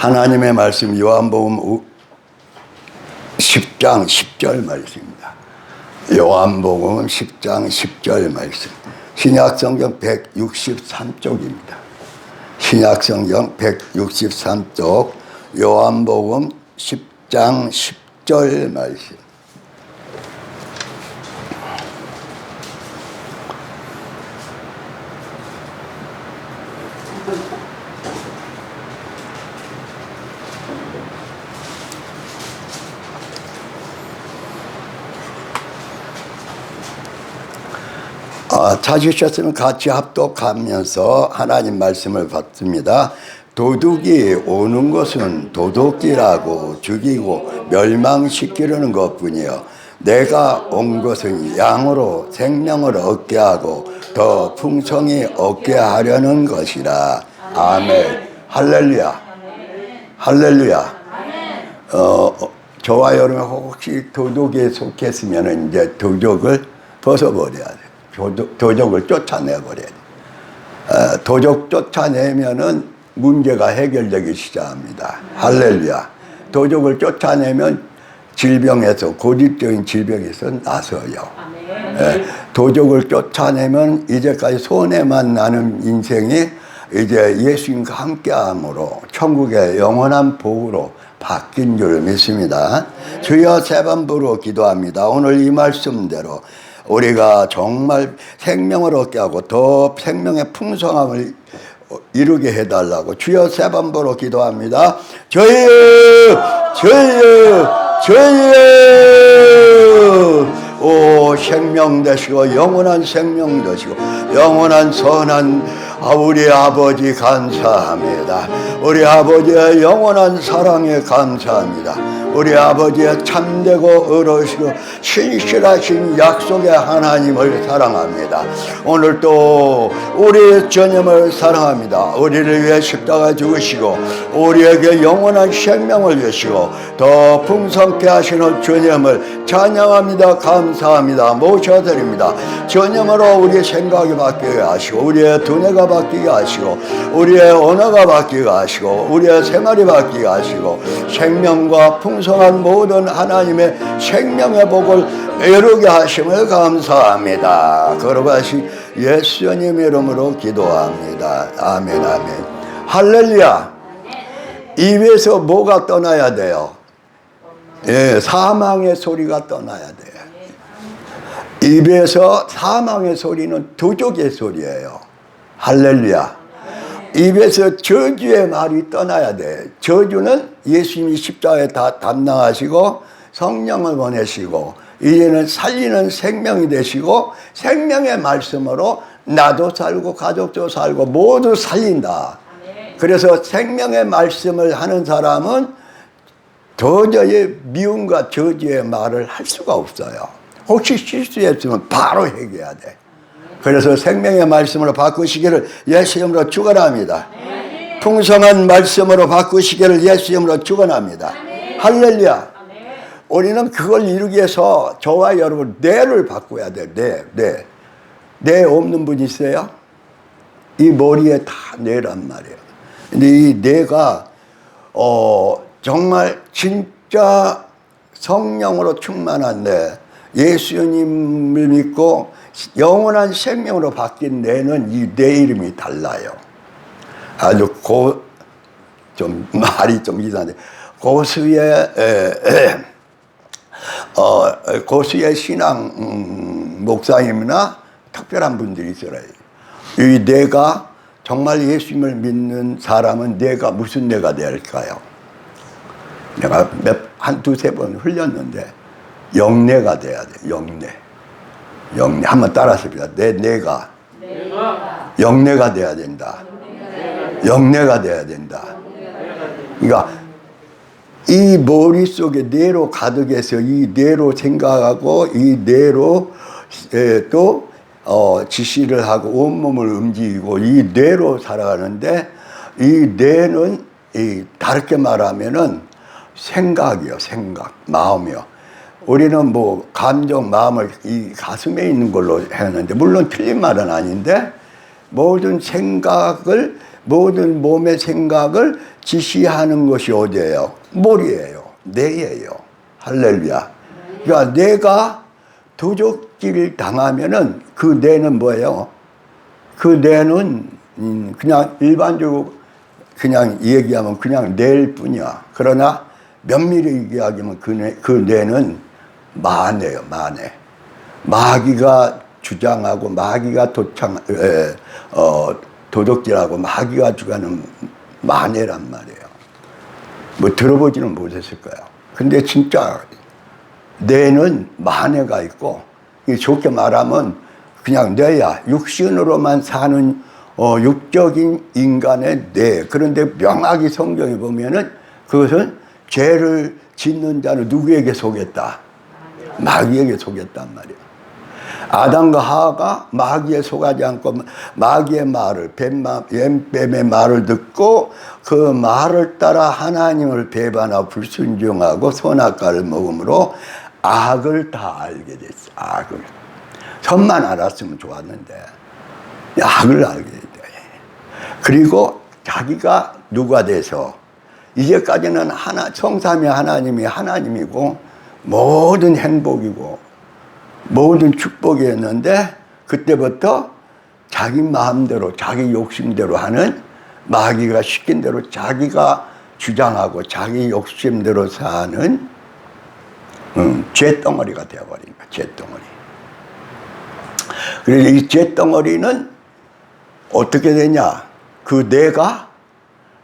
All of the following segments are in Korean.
하나님의 말씀 요한복음 10장 10절 말씀입니다. 요한복음 10장 10절 말씀. 신약성경 163쪽입니다. 신약성경 163쪽 요한복음 10장 10절 말씀. 아, 찾으셨으면 같이 합독하면서 하나님 말씀을 받습니다. 도둑이 오는 것은 도둑질하고 죽이고 멸망시키려는 것뿐이요. 내가 온 것은 양으로 생명을 얻게 하고 더 풍성히 얻게 하려는 것이라. 아멘. 할렐루야. 할렐루야. 어, 어, 저와 여러분 혹시 도둑에 속했으면 이제 도둑을 벗어버려야 돼. 도둑, 도둑을 쫓아내버려야 돼. 어, 도적 쫓아내면은 문제가 해결되기 시작합니다. 할렐루야. 도적을 쫓아내면 질병에서 고질적인 질병에서 나서요. 예, 도적을 쫓아내면 이제까지 손해만 나는 인생이 이제 예수님과 함께함으로 천국의 영원한 복으로 바뀐 줄 믿습니다. 주여 세번 부르 기도합니다. 오늘 이 말씀대로 우리가 정말 생명을 얻게 하고 더 생명의 풍성함을 이루게 해달라고 주여 세번 부르 기도합니다. 저희여, 저희여, 저희여. 오 생명 되시고 영원한 생명 되시고 영원한 선한 아, 우리 아버지 감사합니다. 우리 아버지의 영원한 사랑에 감사합니다. 우리 아버지의 참되고 어르시고 신실하신 약속의 하나님을 사랑합니다. 오늘 또 우리의 전념을 사랑합니다. 우리를 위해 십자가 죽으시고 우리에게 영원한 생명을 주시고 더 풍성케 하시는 주님을 찬양합니다. 감사합니다. 모셔드립니다. 전념으로 우리의 생각이 바뀌게 하시고 우리의 두뇌가 바뀌게 하시고 우리의 언어가 바뀌게 하시고 우리의 생활이 바뀌게 하시고 생명과 풍 성한 모든 하나님의 생명의 복을 이루게 하심을 감사합니다. 거룩하신 예수님 이름으로 기도합니다. 아멘 아멘. 할렐루야. 입에서 뭐가 떠나야 돼요? 예, 사망의 소리가 떠나야 돼요. 입에서 사망의 소리는 도적의 소리예요. 할렐루야. 입에서 저주의 말이 떠나야 돼. 저주는 예수님이 십자가에 다 담당하시고 성령을 보내시고 이제는 살리는 생명이 되시고 생명의 말씀으로 나도 살고 가족도 살고 모두 살린다. 그래서 생명의 말씀을 하는 사람은 도저히 미움과 저주의 말을 할 수가 없어요. 혹시 실수했으면 바로 회개해야 돼. 그래서 생명의 말씀으로 바꾸시기를 예수 이름으로 축원합니다. 풍성한 말씀으로 바꾸시기를 예수 이름으로 축원합니다. 할렐루야. 우리는 그걸 이루기 위해서 저와 여러분 뇌를 바꿔야 돼. 뇌, 뇌. 뇌 없는 분 있어요? 이 머리에 다 뇌란 말이에요. 근데 이 뇌가 어 정말 진짜 성령으로 충만한 뇌, 예수님을 믿고 영원한 생명으로 바뀐 뇌는 이뇌 이름이 달라요. 아주 고, 좀 말이 좀 이상한데, 고수의, 에, 에, 어, 고수의 신앙 음, 목사님이나 특별한 분들이 있어요. 이 뇌가 정말 예수님을 믿는 사람은 뇌가 무슨 뇌가 될까요? 내가 몇, 한 두세 번 흘렸는데, 영내가 돼야 돼, 영내. 영내. 한번 따라하십니다. 내, 내가. 영내가 돼야 된다. 영내가 돼야 된다. 그러니까, 이 머릿속에 뇌로 가득해서 이 뇌로 생각하고 이 뇌로 에, 또 어, 지시를 하고 온몸을 움직이고 이 뇌로 살아가는데 이 뇌는 이 다르게 말하면은 생각이요, 생각, 마음이요. 우리는 뭐 감정, 마음을 이 가슴에 있는 걸로 했는데 물론 틀린 말은 아닌데 모든 생각을 모든 몸의 생각을 지시하는 것이 어디예요? 머리예요. 뇌예요. 할렐루야. 그러니까 내가 도적질 당하면은 그 뇌는 뭐예요? 그 뇌는 음, 그냥 일반적으로 그냥 얘기하면 그냥 뇌일 뿐이야. 그러나 면밀히 얘기하면 그, 뇌, 그 뇌는 마뇌예요, 마뇌. 마귀가 주장하고 마귀가 도창, 에, 어, 도둑질하고 마귀가 주관하는 마뇌란 말이에요. 뭐 들어보지는 못했을 거야. 근데 진짜 뇌는 마뇌가 있고 이 좋게 말하면 그냥 뇌야 육신으로만 사는 어, 육적인 인간의 뇌. 그런데 명확히 성경에 보면은 그것은 죄를 짓는 자는 누구에게 속였다? 마귀에게 속였단 말이야. 아담과 하하가 마귀에 속하지 않고 마귀의 말을 뱀마, 뱀의 말을 듣고 그 말을 따라 하나님을 배반하고 불순종하고 선악과를 먹음으로 악을 다 알게 됐어. 악을. 선만 알았으면 좋았는데 악을 알게 돼. 그리고 자기가 누가 돼서 이제까지는 하나 성삼위 하나님이 하나님이고 모든 행복이고 모든 축복이었는데 그때부터 자기 마음대로 자기 욕심대로 하는 마귀가 시킨 대로 자기가 주장하고 자기 욕심대로 사는 음, 죄덩어리가 되어버린 거야 죄덩어리 그래서 이 죄덩어리는 어떻게 되냐 그 뇌가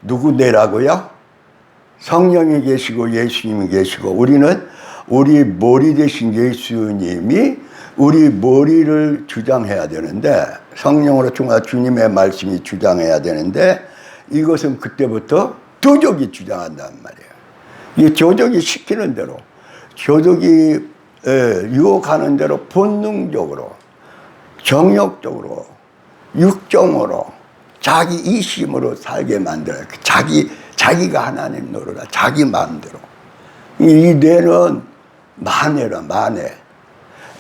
누구 뇌라고요? 성령이 계시고 예수님이 계시고 우리는 우리 머리 대신 예수님이 우리 머리를 주장해야 되는데 성령으로 정말 주님의 말씀이 주장해야 되는데 이것은 그때부터 조족이 주장한단 말이에요. 이 조족이 시키는 대로 조족이 유혹하는 대로 본능적으로 정욕적으로 육정으로 자기 이심으로 살게 만들어요. 자기 자기가 하나님 노릇라 자기 마음대로. 이 뇌는 만해라 만해.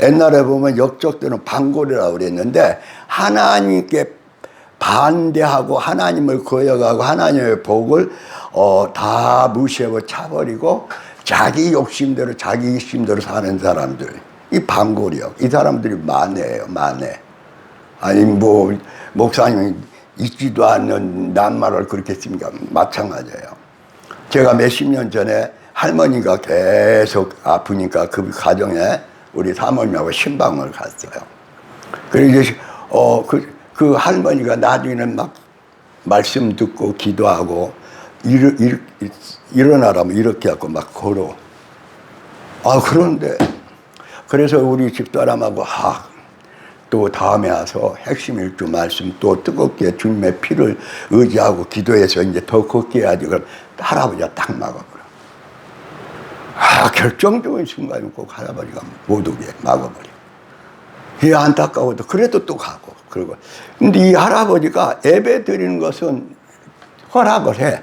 옛날에 보면 역적들은 반골이라고 그랬는데 하나님께 반대하고 하나님을 거역하고 하나님의 복을 어, 다 무시하고 차버리고 자기 욕심대로 자기 욕심대로 사는 사람들 이 반골이요. 이 사람들이 만해예요 만해. 아니 뭐 목사님이 있지도 않는 낱말을 그렇게 했습니까? 마찬가지예요. 제가 몇십 년 전에 할머니가 계속 아프니까 그 가정에 우리 사모님하고 신방을 갔어요. 그래서 어, 그, 그 할머니가 나중에는 막 말씀 듣고 기도하고 일, 일, 일어나라면 이렇게 하고 막 걸어. 아, 그런데 그래서 우리 집사람하고 아, 또 다음에 와서 핵심 일주 말씀 또 뜨겁게 주님의 피를 의지하고 기도해서 이제 더 걷게 해야지. 그럼 할아버지가 딱. 아, 결정적인 순간에 꼭 할아버지가 못 오게 막아버려. 이 안타까워도 그래도 또 가고 그러고. 근데 이 할아버지가 예배 드리는 것은 허락을 해.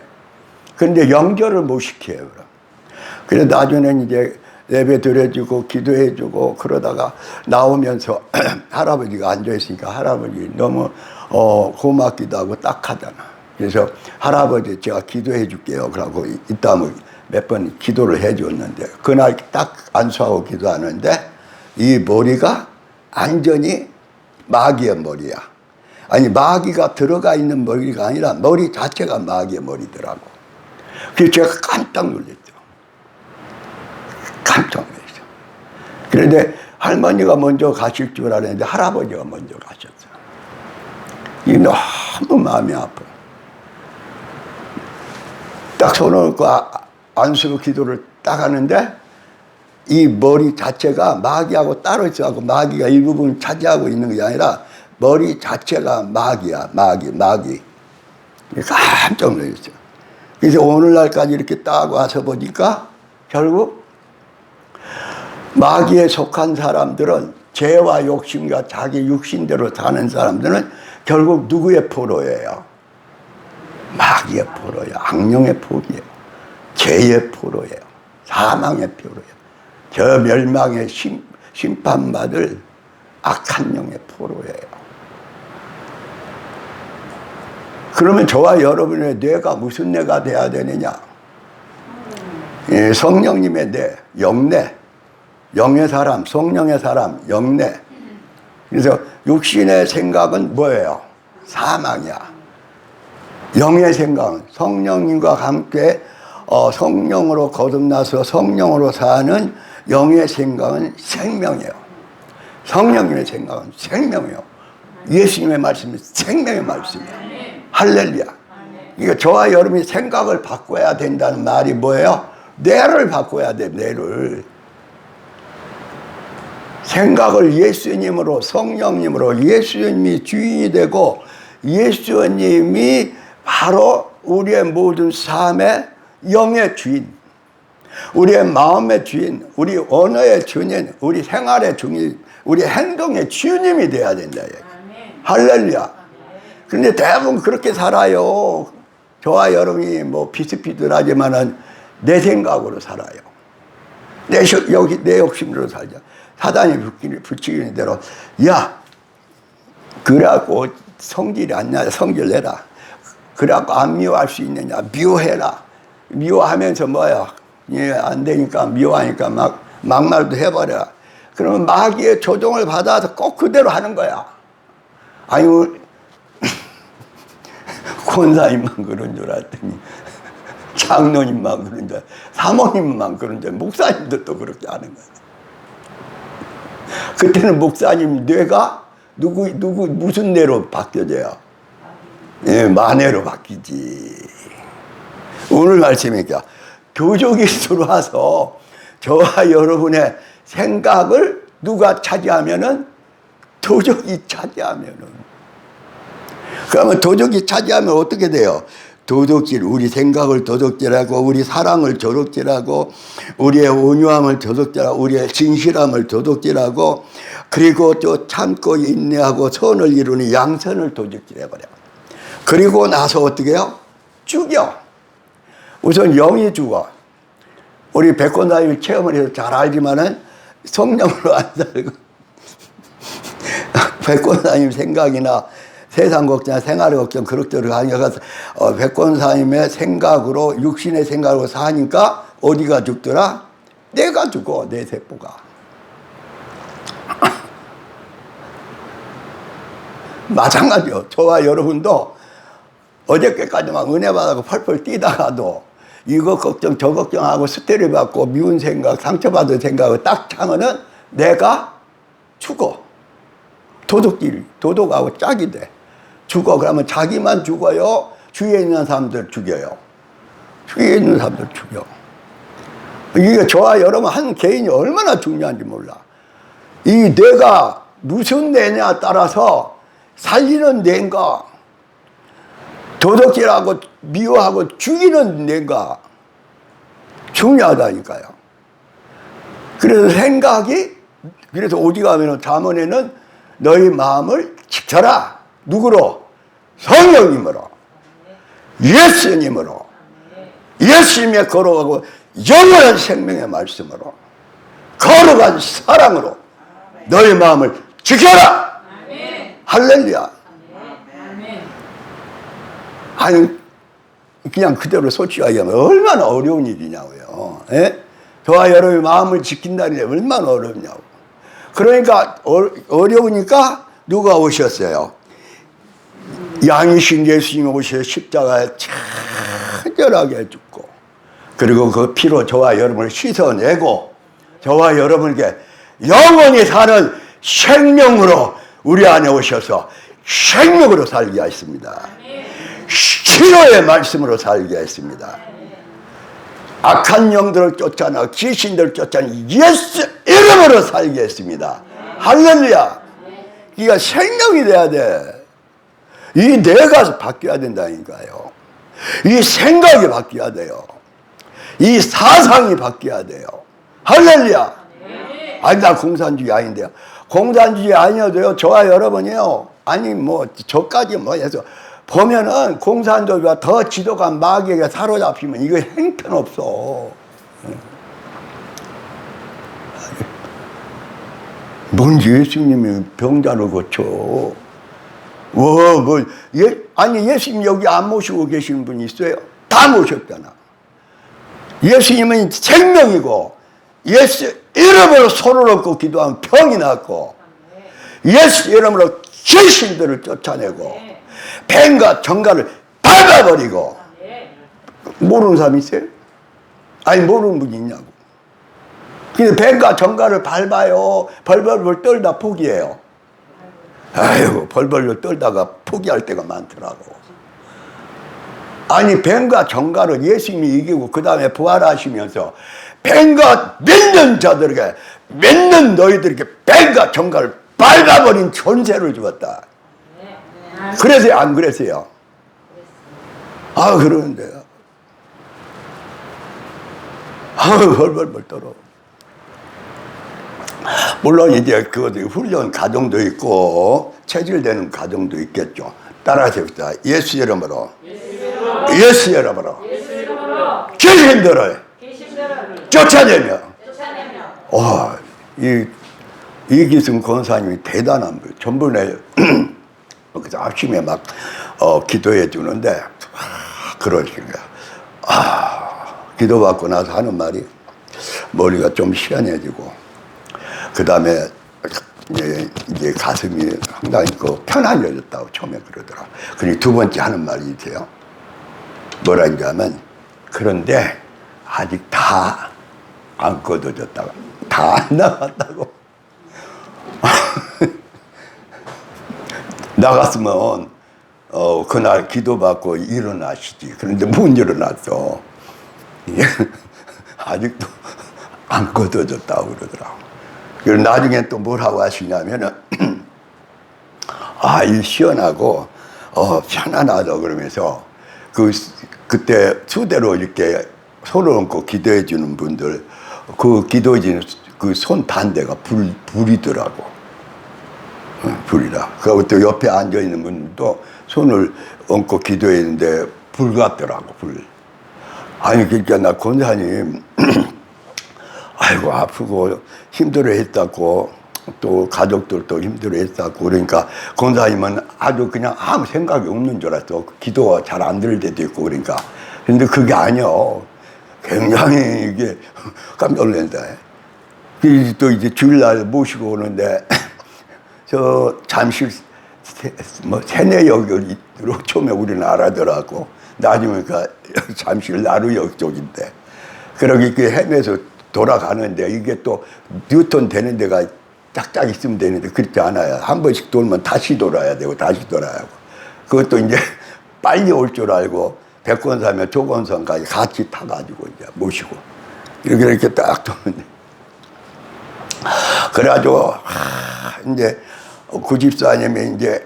그런데 연결을 못 시켜요. 그럼. 그래 나중에는 이제 예배 드려주고 기도해주고 그러다가 나오면서 할아버지가 앉아있으니까 할아버지 너무 어, 고맙기도 하고 딱하잖아. 그래서 할아버지 제가 기도해 줄게요. 그러고 이따 몇 번 기도를 해 줬는데 그날 딱 안수하고 기도하는데 이 머리가 완전히 마귀의 머리야. 아니 마귀가 들어가 있는 머리가 아니라 머리 자체가 마귀의 머리더라고. 그래서 제가 깜짝 놀랐죠. 깜짝 놀랐어. 그런데 할머니가 먼저 가실 줄 알았는데 할아버지가 먼저 가셨어. 이 너무 마음이 아파. 딱 손을 아, 안수 기도를 딱 하는데 이 머리 자체가 마귀하고 따로 있어갖고 마귀가 일부분 차지하고 있는 게 아니라 머리 자체가 마귀야, 마귀, 마귀. 깜짝 놀랐어. 그래서 오늘날까지 이렇게 딱 와서 보니까 결국 마귀에 속한 사람들은 죄와 욕심과 자기 육신대로 사는 사람들은 결국 누구의 포로예요? 마귀의 포로예요. 악령의 포로예요. 죄의 포로예요. 사망의 포로예요. 저 멸망의 심, 심판받을 악한 영의 포로예요. 그 그러면 저와 여러분의 뇌가 무슨 뇌가 돼야 되느냐? 예, 성령님의 뇌, 영뇌, 영의 사람, 성령의 사람, 영뇌. 그래서 육신의 생각은 뭐예요? 사망이야. 영의 생각은 성령님과 함께 어, 성령으로 거듭나서 성령으로 사는 영의 생각은 생명이에요. 성령님의 생각은 생명이에요. 예수님의 말씀은 생명의 말씀이에요. 할렐루야. 그러니까 저와 여러분이 생각을 바꿔야 된다는 말이 뭐예요? 뇌를 바꿔야 돼, 뇌를. 생각을 예수님으로, 성령님으로, 예수님이 주인이 되고, 예수님이 바로 우리의 모든 삶의 영의 주인, 우리의 마음의 주인, 우리 언어의 주인, 우리 생활의 주인, 우리 행동의 주님이 돼야 된다. 할렐루야. 그런데 대부분 그렇게 살아요. 저와 여러분이 뭐 비슷비슷하지만은 내 생각으로 살아요. 내, 시- 여기, 내 욕심으로 살자. 사단이 붙이는 대로, 야, 그래갖고 성질이 안 나, 성질 내라. 그래갖고 안 미워할 수 있느냐, 미워해라. 미워하면서 뭐야, 예, 안 되니까 미워하니까 막, 막말도 해버려. 그러면 마귀의 조종을 받아서 꼭 그대로 하는 거야. 아니, 우리 권사님만 그런 줄 알았더니, 장로님만 그런 줄, 알- 사모님만 그런 줄, 목사님들도 그렇게 하는 거야. 그때는 목사님 뇌가 누구 누구 무슨 뇌로 바뀌어져요? 예, 마뇌로 바뀌지. 오늘 말씀이니까 교족이 들어와서 저와 여러분의 생각을 누가 차지하면은 도적이 차지하면은 그러면 도적이 차지하면 어떻게 돼요? 도둑질, 우리 생각을 도둑질하고, 우리 사랑을 도둑질하고, 우리의 온유함을 도둑질하고, 우리의 진실함을 도둑질하고, 그리고 또 참고 인내하고 선을 이루는 양선을 도둑질해버려. 그리고 나서 어떻게 해요? 죽여. 우선 영이 죽어. 우리 백권사님이 체험을 해서 잘 알지만은 성령으로 안 살고, 백권사님 생각이나 세상 걱정, 생활의 걱정 그렇게 하니까 어, 백권사님의 생각으로 육신의 생각으로 사니까 어디가 죽더라? 내가 죽어 내 세포가. 마찬가지요. 저와 여러분도 어저께까지만 은혜 받아서 펄펄 뛰다가도 이거 걱정 저 걱정하고 스트레스 받고 미운 생각 상처받은 생각을 딱 참으면 내가 죽어. 도둑질, 도둑하고 짝이 돼. 죽어. 그러면 자기만 죽어요? 주위에 있는 사람들 죽여요. 주위에 있는 사람들 죽여. 이게 저와 여러분 한 개인이 얼마나 중요한지 몰라. 이 뇌가 무슨 뇌냐 따라서 살리는 뇌인가, 도둑질하고 미워하고 죽이는 뇌인가 중요하다니까요. 그래서 생각이 그래서 어디 가면은 잠언에는 너희 마음을 지켜라. 누구로? 성령님으로. 예수님으로. 예수님의 걸어가고 영원한 생명의 말씀으로 걸어간 사랑으로 너희 마음을 지켜라. 할렐루야. 아니 그냥 그대로 솔직하게 하면 얼마나 어려운 일이냐고요. 예? 저와 여러분의 마음을 지킨다는 게 얼마나 어렵냐고. 그러니까 어, 어려우니까 누가 오셨어요? 양이신 예수님이 오셔서 십자가에 친절하게 죽고 그리고 그 피로 저와 여러분을 씻어내고 저와 여러분에게 영원히 사는 생명으로 우리 안에 오셔서 생명으로 살게 하십니다. 치료의 말씀으로 살게 했습니다. 악한 영들을 쫓아나 귀신들을 쫓아나 예수 이름으로 살게 했습니다. 할렐루야. 그러니까 생명이 돼야 돼. 이 뇌가 바뀌어야 된다니까요. 이 생각이 바뀌어야 돼요. 이 사상이 바뀌어야 돼요. 할렐루야. 아니 나 공산주의 아닌데요. 공산주의 아니어도요. 저와 여러분이요. 아니 뭐 저까지 뭐 해서 보면은 공산주의가 더 지도가 마귀에게 사로잡히면 이거 행편없어. 뭔 예수님이 병자를 고쳐. 와, 뭐, 예, 아니, 예수님 여기 안 모시고 계시는 분이 있어요? 다 모셨잖아. 예수님은 생명이고, 예수 이름으로 손을 얹고 기도하면 병이 낫고, 예수 이름으로 귀신들을 쫓아내고, 뱀과 정갈을 밟아버리고, 모르는 사람 있어요? 아니, 모르는 분이 있냐고. 근데 뱀과 정갈을 밟아요. 벌벌벌 떨다 포기해요. 아이고 벌벌벌 떨다가 포기할 때가 많더라고. 아니 뱀과 정갈을 예수님이 이기고 그 다음에 부활하시면서 뱀과 믿는 자들에게 믿는 너희들에게 뱀과 정갈을 밟아버린 존재를 주었다. 그래서요 안 그랬어요? 아 그러는데요. 아 벌벌벌 떨어. 물론 이제 그 훈련 과정도 있고 체질되는 과정도 있겠죠. 따라서 봅시다. 예수 이름으로. 예수 이름으로. 귀신들을 쫓아내며. 와, 이 이기승 권사님이 대단한 분. 전번에 그래서 아침에 막 어, 기도해 주는데 아, 그러시는 거야. 아, 기도받고 나서 하는 말이 머리가 좀 시원해지고 그 다음에 이제, 이제 가슴이 상당히 그 편안해졌다고 처음에 그러더라. 그리고 두 번째 하는 말이 있어요. 뭐라 하면 그런데 아직 다 안 꺼져졌다고 다 안 나갔다고 나갔으면 어 그날 기도받고 일어나시지. 그런데 못 일어났어. 아직도 안 꺼져졌다고 그러더라고. 그리고 나중에 또 뭐라고 하시냐면은 아, 이 시원하고 어, 편안하다 그러면서 그 그때 수대로 이렇게 손을 얹고 기도해 주는 분들 그 기도해 주는 그 손 반대가 불 불이더라고. 어, 불이라. 그리고 또 옆에 앉아 있는 분도 손을 얹고 기도했는데 불 같더라고 불. 아니 그러니까 나 권사님 아이고 아프고 힘들어 했다고 또 가족들도 힘들어 했다고. 그러니까 권사님은 아주 그냥 아무 생각이 없는 줄 알았어. 기도가 잘 안 될 때도 있고 그러니까. 근데 그게 아니요. 굉장히 이게 깜짝 놀란다 또 이제 주일날 모시고 오는데 저 잠실 세- 뭐 세내역으로 처음에 우리는 알아더라고 나중에 그 잠실 나루역 쪽인데 그러기 그 헤매서 돌아가는데 이게 또 뉴턴 되는 데가 짝짝 있으면 되는데 그렇지 않아요. 한 번씩 돌면 다시 돌아야 되고 다시 돌아야 하고. 그것도 이제 빨리 올 줄 알고 백권사면 조건선까지 같이 타가지고 이제 모시고 이렇게 이렇게 딱 도는데 그래가지고 하, 이제 그 집사님이 이제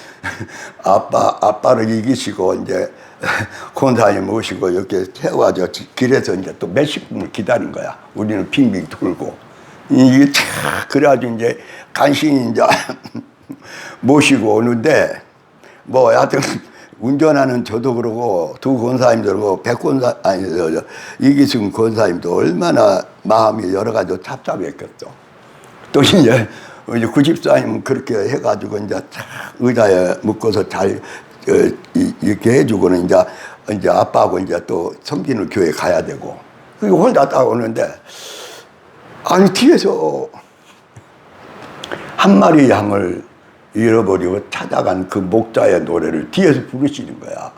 아빠 아빠를 이기시고 이제 권사님 모시고 이렇게 태워가지고 길에서 이제 또 몇십 분을 기다린 거야. 우리는 빙빙 돌고 이게 참 그래가지고 이제 간신히 이제 모시고 오는데 뭐 하여튼 운전하는 저도 그러고 두 권사님도 그러고 백 권사 아니 저, 저, 이기승 권사님도 얼마나 마음이 여러 가지로 답답했겠죠. 또 이제 이제 구집사님은 그렇게 해가지고 이제 탁 의자에 묶어서 잘 어, 이- 이렇게 해주고는 이제 이제 아빠하고 이제 또 섬기는 교회 가야 되고 그리고 혼자 딱 오는데 아니 뒤에서 한 마리 양을 잃어버리고 찾아간 그 목자의 노래를 뒤에서 부르시는 거야.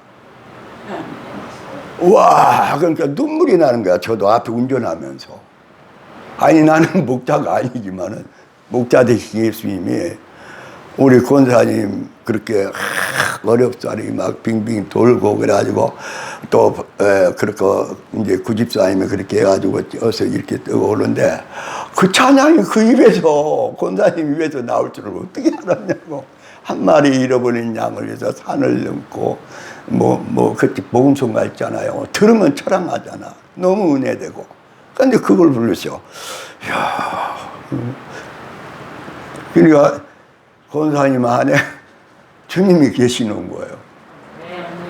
와, 그러니까 눈물이 나는 거야. 저도 앞에 운전하면서. 아니, 나는 목자가 아니지만은, 목자 대신 예수님이 우리 권사님 그렇게 하, 어렵사리 막 빙빙 돌고 그래가지고 또, 에, 그렇게 이제 구집사님이 그렇게 해가지고 어서 이렇게 뜨고 오는데 그 찬양이 그 입에서, 권사님 입에서 나올 줄을 어떻게 알았냐고. 한 마리 잃어버린 양을 위해서 산을 넘고 뭐, 뭐, 그때 복음송가 있잖아요. 들으면 철학하잖아. 너무 은혜되고. 근데 그걸 부르셔. 이야. 그러니까 권사님 안에 주님이 계시는 거예요.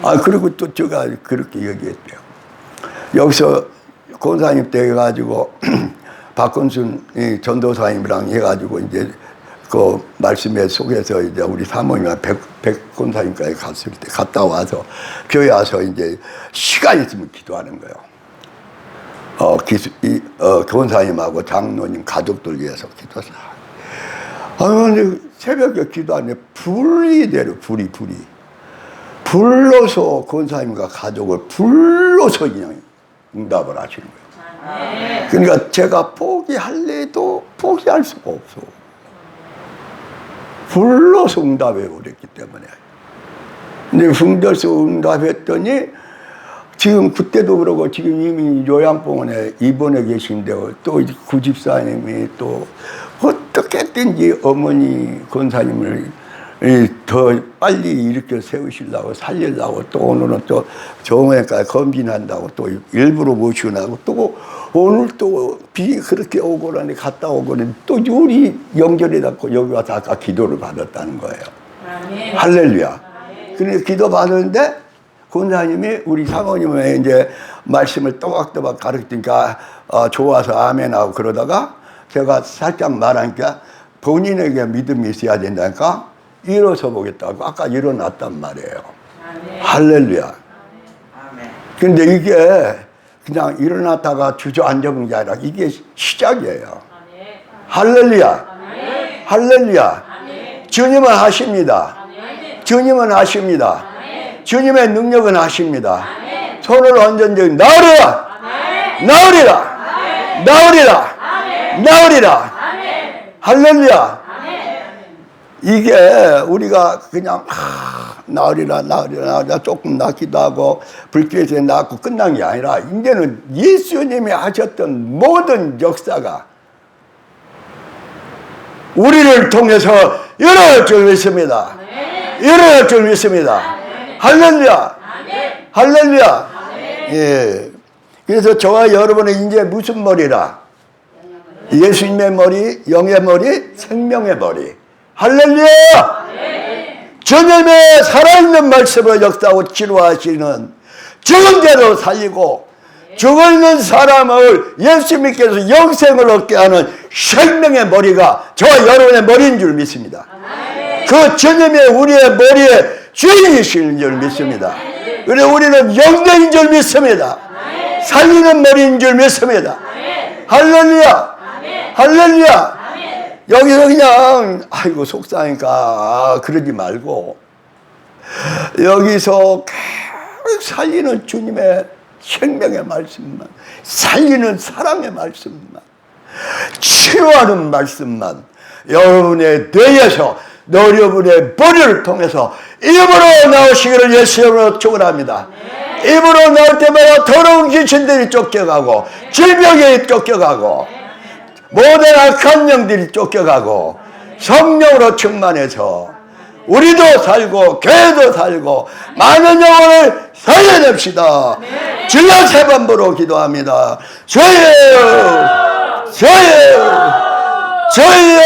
아, 그리고 또 제가 그렇게 얘기했대요. 여기서 권사님 때 해가지고 박건순 이 전도사님이랑 해가지고 이제 그 말씀에 속에서 이제 우리 사모님과 백, 백권사님까지 갔을 때 갔다 와서 교회 와서 이제 시간 있으면 기도하는 거예요. 어, 기수, 이, 어, 권사님하고 장로님 가족들 위해서 기도하자. 아, 근데 새벽에 기도하는데 불이 내려, 불이, 불이. 불러서 권사님과 가족을 불러서 그냥 응답을 하시는 거예요. 그러니까 제가 포기할래도 포기할 수가 없어. 불러서 응답해 버렸기 때문에. 근데 불러서 응답했더니 지금 그때도 그러고 지금 이미 요양병원에 입원해 계신데 또 구집사님이 또 어떻게든지 어머니 권사님을 이더 빨리 일으켜 세우시려고 살리려고 또 오늘은 또 정원에까지 검진한다고 또 일부러 모시고 또 오늘 또 비 그렇게 오고라니 갔다 오고는 또 요리 연결해 갖고 여기 와서 아까 기도를 받았다는 거예요. 할렐루야. 그래서 기도 받았는데 권사님이 우리 사모님의 이제 말씀을 또박또박 가르치니까 어, 좋아서 아멘하고 그러다가 제가 살짝 말하니까 본인에게 믿음이 있어야 된다니까 일어서 보겠다고 아까 일어났단 말이에요. 할렐루야. 아멘. 근데 이게 그냥 일어났다가 주저앉아본 게 아니라 이게 시작이에요. 할렐루야. 할렐루야. 주님은 하십니다. 주님은 하십니다. 주님의 능력은 하십니다. 손을 얹은지 나으리라. 나으리라. 나으리라. 나으리라. 할렐루야. 이게 우리가 그냥 하, 나으리라 나으리라 나으리라 조금 낫기도 하고 불교에서 낫고 끝난 게 아니라 이제는 예수님이 하셨던 모든 역사가 우리를 통해서 일어날 줄 믿습니다. 일어날 줄 믿습니다. 할렐루야. 할렐루야. 예. 그래서 저와 여러분은 이제 무슨 머리라? 예수님의 머리, 영의 머리, 생명의 머리. 할렐루야! 주님의 살아있는 말씀을 역사하고 치료하시는 죽은 자도 살리고 죽어있는 사람을 예수님께서 영생을 얻게 하는 생명의 머리가 저와 여러분의 머리인 줄 믿습니다. 그 주님의 우리의 머리에 주인이시는 줄 믿습니다. 그래 우리는 영생인 줄 믿습니다. 살리는 머리인 줄 믿습니다. 할렐루야! 할렐루야! 여기서 그냥 아이고 속상하니까 아, 그러지 말고 여기서 계속 살리는 주님의 생명의 말씀만 살리는 사랑의 말씀만 치료하는 말씀만 여러분의 뇌에서 여러분의 머리를 통해서 입으로 나오시기를 예수님으로 축원합니다. 입으로 나올 때마다 더러운 귀신들이 쫓겨가고 질병이 쫓겨가고 모든 악한 영들이 쫓겨가고 성령으로 충만해서 우리도 살고 교회도 살고 많은 영혼을 살려냅시다. 주여 세 번 보러 기도합니다. 주여 주여 주여